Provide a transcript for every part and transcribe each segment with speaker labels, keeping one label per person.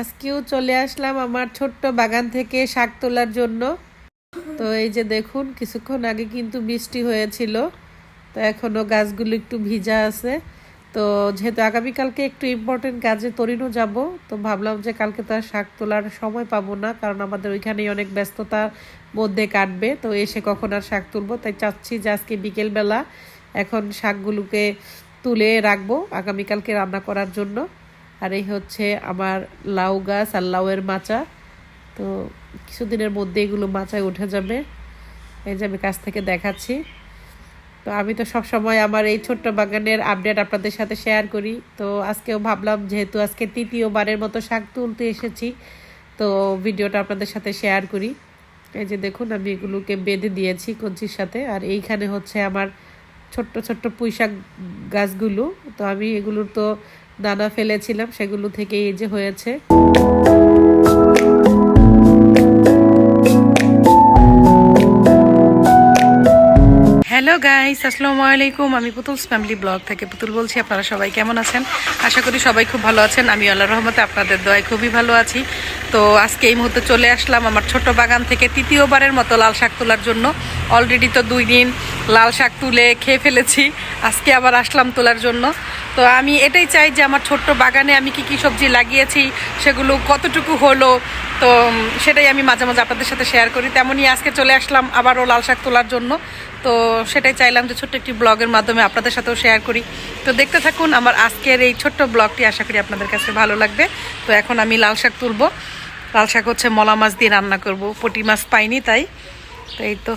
Speaker 1: আজকেও চলে আসলাম আমার ছোট্ট বাগান থেকে শাক তোলার জন্য। তো এই যে দেখুন, কিছুক্ষণ আগে কিন্তু বৃষ্টি হয়েছিল, তো এখনও গাছগুলো একটু ভিজা আছে। তো যেহেতু আগামীকালকে একটু ইম্পর্টেন্ট কাজে তরিনও যাব, তো ভাবলাম যে কালকে তো আর শাক তোলার সময় পাবো না, কারণ আমাদের ওইখানেই অনেক ব্যস্ততার মধ্যে কাটবে, তো এসে কখন আর শাক তুলবো? তাই চাচ্ছি যে আজকে বিকেলবেলা এখন শাকগুলোকে তুলে রাখব আগামীকালকে রান্না করার জন্য। আর এই হচ্ছে আমার লাউ গাছ আর লাউয়ের মাচা। তো কিছুদিনের মধ্যে এগুলো মাচায় উঠে যাবে। এই যে আমি কাছ থেকে দেখাচ্ছি। তো আমি তো সব সময় আমার এই ছোট্ট বাগানের আপডেট আপনাদের সাথে শেয়ার করি। তো আজকেও ভাবলাম, যেহেতু আজকে তৃতীয়বারের মতো শাক তুলতে এসেছি, তো ভিডিওটা আপনাদের সাথে শেয়ার করি। এই যে দেখুন, আমি এগুলোকে বেঁধে দিয়েছি কঞ্চির সাথে। আর এইখানে হচ্ছে আমার ছোট্ট ছোট্ট পুঁই শাক গাছগুলো। তো আমি এগুলোর তো দানা ফেলেছিলাম সেগুলো থেকে এই যে হয়েছে। হ্যালো গাইস আসসালামু আলাইকুম আমি পুতুলস ফ্যামিলি ব্লগ থেকে পুতুল বলছি। আপনারা সবাই কেমন আছেন? আশা করি সবাই খুব ভালো আছেন। আমি আল্লাহ রহমতে আপনাদের দয়ায় খুবই ভালো আছি। তো আজকে এই মুহূর্তে চলে আসলাম আমার ছোট বাগান থেকে তৃতীয়বারের মতো লাল শাক তোলার জন্য। অলরেডি তো দুই দিন লাল শাক তুলে খেয়ে ফেলেছি। আজকে আবার আসলাম তোলার জন্য। তো আমি এটাই চাই যে আমার ছোট্ট বাগানে আমি কি কি সবজি লাগিয়েছি, সেগুলো কতটুকু হলো তো সেটাই আমি মাঝে মাঝে আপনাদের সাথে শেয়ার করি। তেমনই আজকে চলে আসলাম আবারও লাল শাক তোলার জন্য। তো সেটাই চাইলাম যে ছোট্ট একটি ব্লগের মাধ্যমে আপনাদের সাথেও শেয়ার করি। তো দেখতে থাকুন, আমার আজকের এই ছোট্ট ব্লগটি আশা করি আপনাদের কাছে ভালো লাগবে। তো এখন আমি লাল শাক তুলবো। লাল শাক হচ্ছে মলা মাছ দিয়ে রান্না করব। পটি মাছ পাইনি তাই। তো এই তো।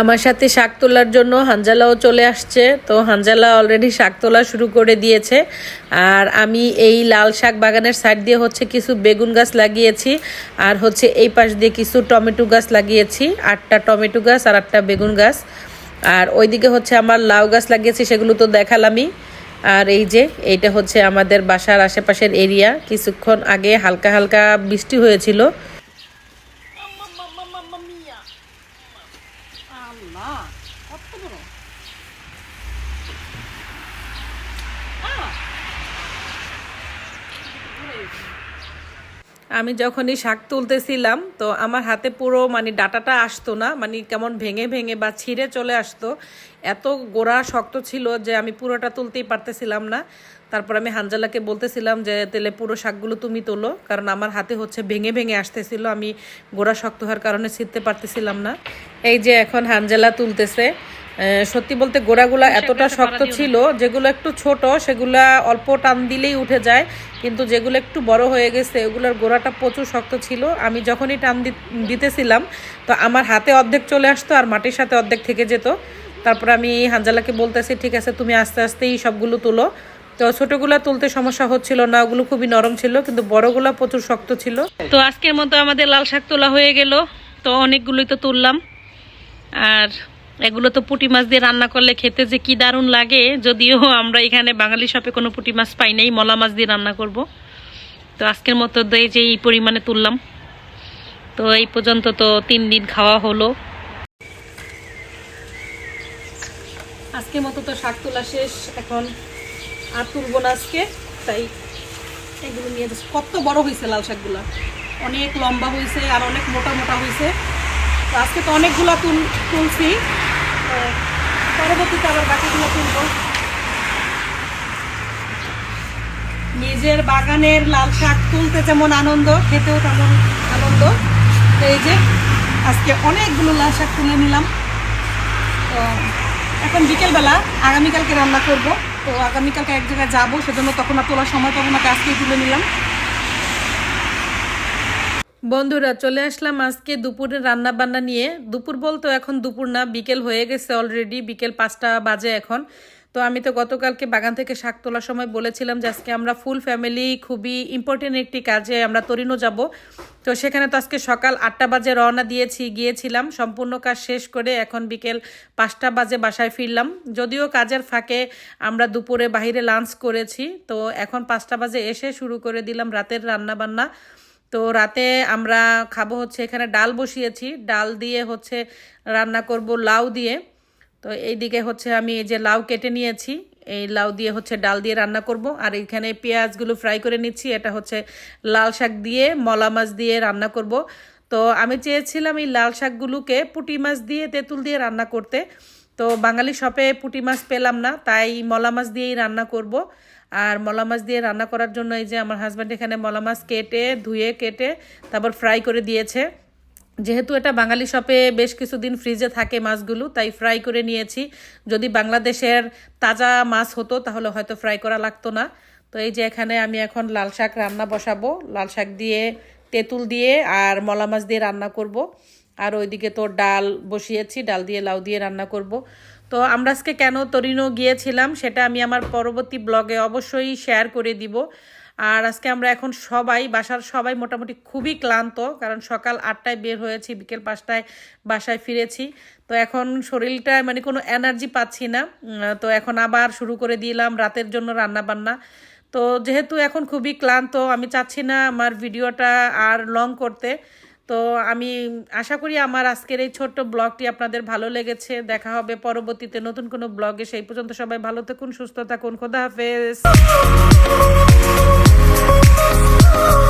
Speaker 1: আমার সাথে শাক তোলার জন্য হানজালাও চলে আসছে। তো হানজালা অলরেডি শাক তোলা শুরু করে দিয়েছে। আর আমি এই লাল শাক বাগানের সাইড দিয়ে হচ্ছে কিছু বেগুন গাছ লাগিয়েছি। আর হচ্ছে এই পাশ দিয়ে কিছু টমেটো গাছ লাগিয়েছি। আটটা টমেটো গাছ আর আটটা বেগুন গাছ। আর ওইদিকে হচ্ছে আমার লাউ গাছ লাগিয়েছি, সেগুলো তো দেখালামই। আর এই যে, এইটা হচ্ছে আমাদের বাসার আশেপাশের এরিয়া কিছুক্ষণ আগে হালকা হালকা বৃষ্টি হয়েছিল। আমি যখনই শাক তুলতেছিলাম, তো আমার হাতে পুরো মানে ডাটাটা আসতো না মানে কেমন ভেঙে ভেঙে বা ছিঁড়ে চলে আসতো। এত গোড়া শক্ত ছিল যে আমি পুরোটা তুলতেই পারতেছিলাম না। তারপর আমি হানজালাকে বলতেছিলাম যে তেলে পুরো শাকগুলো তুমি তোলো। কারণ আমার হাতে হচ্ছে ভেঙে ভেঙে আসতেছিল। আমি গোড়া শক্ত হওয়ার কারণে ছিঁড়তে পারতেছিলাম না। এই যে এখন হানজালা তুলতেছে। সত্যি বলতে গোড়াগুলা এতটা শক্ত ছিল যেগুলো একটু ছোট সেগুলা অল্প টান দিলেই উঠে যায়। কিন্তু যেগুলো একটু বড় হয়ে গেছে ওগুলোর গোড়াটা প্রচুর শক্ত ছিল। আমি যখনই টান দিতেছিলাম তো আমার হাতে অর্ধেক চলে আসতো আর মাটির সাথে অর্ধেক থেকে যেত। তারপর আমি হানজালাকে বলতেছি ঠিক আছে তুমি আস্তে আস্তেই সবগুলো তুলো। তো ছোটগুলা তুলতে সমস্যা হচ্ছিল না ওগুলো খুবই নরম ছিল কিন্তু বড়গুলা প্রচুর শক্ত ছিল। তো আজকের মতো আমাদের লাল শাক তোলা হয়ে গেল। তো অনেকগুলোই তো তুললাম। আর এগুলো তো পুটি মাছ দিয়ে রান্না করলে খেতে যে কি দারুণ লাগে যদিও আমরা এখানে বাঙালি শপে কোনো পুঁটি মাছ পাই নাই মলা মাছ দিয়ে রান্না করব। তো আজকের মতো এই যে এই পরিমাণে তুললাম। তো এই পর্যন্ত তো তিন দিন খাওয়া হলো। আজকের মতো তো শাক তোলা শেষ এখন আর তুলবো না আজকে, তাই এগুলো নিয়ে যাচ্ছি। কত বড় হয়েছে লাল শাকগুলা। অনেক লম্বা হয়েছে আর অনেক মোটা মোটা হয়েছে। তো আজকে তো অনেকগুলা তুল তুলছি। পরবর্তীতে আবার বাকিগুলো তুলবো। নিজের বাগানের লাল শাক তুলতে যেমন আনন্দ, খেতেও তেমন আনন্দ। এই যে আজকে অনেকগুলো লাল শাক তুলে নিলাম। তো এখন বিকেলবেলা আগামীকালকে রান্না করব। তো আগামীকালকে এক জায়গায় যাব, সেজন্য তখন আর তোলার সময় তখন আমাকে আজকেই তুলে নিলাম। বন্ধুরা, চলে আসলাম আজকে দুপুরে রান্না বান্না নিয়ে। দুপুর বলতো এখন দুপুর না, বিকেল হয়ে গেছে অলরেডি, বিকেল পাঁচটা বাজে এখন। তো আমি তো গতকালকে বাগান থেকে শাক তোলার সময় বলেছিলাম যে আজকে আমরা ফুল ফ্যামিলি খুবই ইম্পর্টেন্ট একটি কাজে আমরা তরিনও যাব। তো সেখানে তো আজকে সকাল আটটা বাজে রওনা দিয়েছি, গিয়েছিলাম। সম্পূর্ণ কাজ শেষ করে এখন বিকেল পাঁচটা বাজে বাসায় ফিরলাম। যদিও কাজের ফাঁকে আমরা দুপুরে বাইরে লাঞ্চ করেছি, তো এখন পাঁচটা বাজে এসে শুরু করে দিলাম রাতের রান্না বান্না তো রাতে আমরা খাব হচ্ছে এখানে ডাল বসিয়েছি। ডাল দিয়ে হচ্ছে রান্না করব লাউ দিয়ে। তো এইদিকে হচ্ছে আমি এই যে লাউ কেটে নিয়েছি, এই লাউ দিয়ে হচ্ছে ডাল দিয়ে রান্না করব। আর এখানে পেঁয়াজগুলো ফ্রাই করে নিচ্ছি, এটা হচ্ছে লাল শাক দিয়ে, মলা মাছ দিয়ে রান্না করব। তো আমি চেয়েছিলাম এই লাল শাকগুলোকে পুঁটি মাছ দিয়ে, তেঁতুল দিয়ে রান্না করতে। তো বাঙালি শপে পুঁটি মাছ পেলাম না, তাই মলা মাছ দিয়েই রান্না করব। আর মলা মাছ দিয়ে রান্না করার জন্য এই যে আমার হাজব্যান্ড এখানে মলা মাছ কেটে, ধুয়ে কেটে তারপর ফ্রাই করে দিয়েছে। যেহেতু এটা বাঙালি শপে বেশ কিছুদিন ফ্রিজে থাকে মাছগুলো, তাই ফ্রাই করে নিয়েছি। যদি বাংলাদেশের তাজা মাছ হতো, তাহলে হয়তো ফ্রাই করা লাগতো না। তো এই যে এখানে আমি এখন লাল শাক রান্না বসাবো। লাল শাক দিয়ে তেঁতুল দিয়ে আর মলা মাছ দিয়ে রান্না করব। আর ওইদিকে তো ডাল বসিয়েছি, ডাল দিয়ে লাউ দিয়ে রান্না করব। তো আমরা আজকে কেন তরিনো গিয়েছিলাম, সেটা আমি আমার পরবর্তী ব্লগে অবশ্যই শেয়ার করে দিব। আর আজকে আমরা এখন সবাই, বাসার সবাই মোটামুটি খুবই ক্লান্ত, কারণ সকাল আটটায় বের হয়েছি, বিকেল পাঁচটায় বাসায় ফিরেছি। তো এখন শরীরটা মানে কোনো এনার্জি পাচ্ছি না। তো এখন আবার শুরু করে দিলাম রাতের জন্য রান্না বান্না তো যেহেতু এখন খুবই ক্লান্ত, আমি চাচ্ছি না আমার ভিডিওটা আর লং করতে। তো আমি আশা করি আমার আজকের এই ছোট্ট ব্লগটি আপনাদের ভালো লেগেছে। দেখা হবে পরবর্তীতে নতুন কোনো ব্লগে। সেই পর্যন্ত সবাই ভালো থাকুন, সুস্থ থাকুন। খোদা হাফেজ। Bye.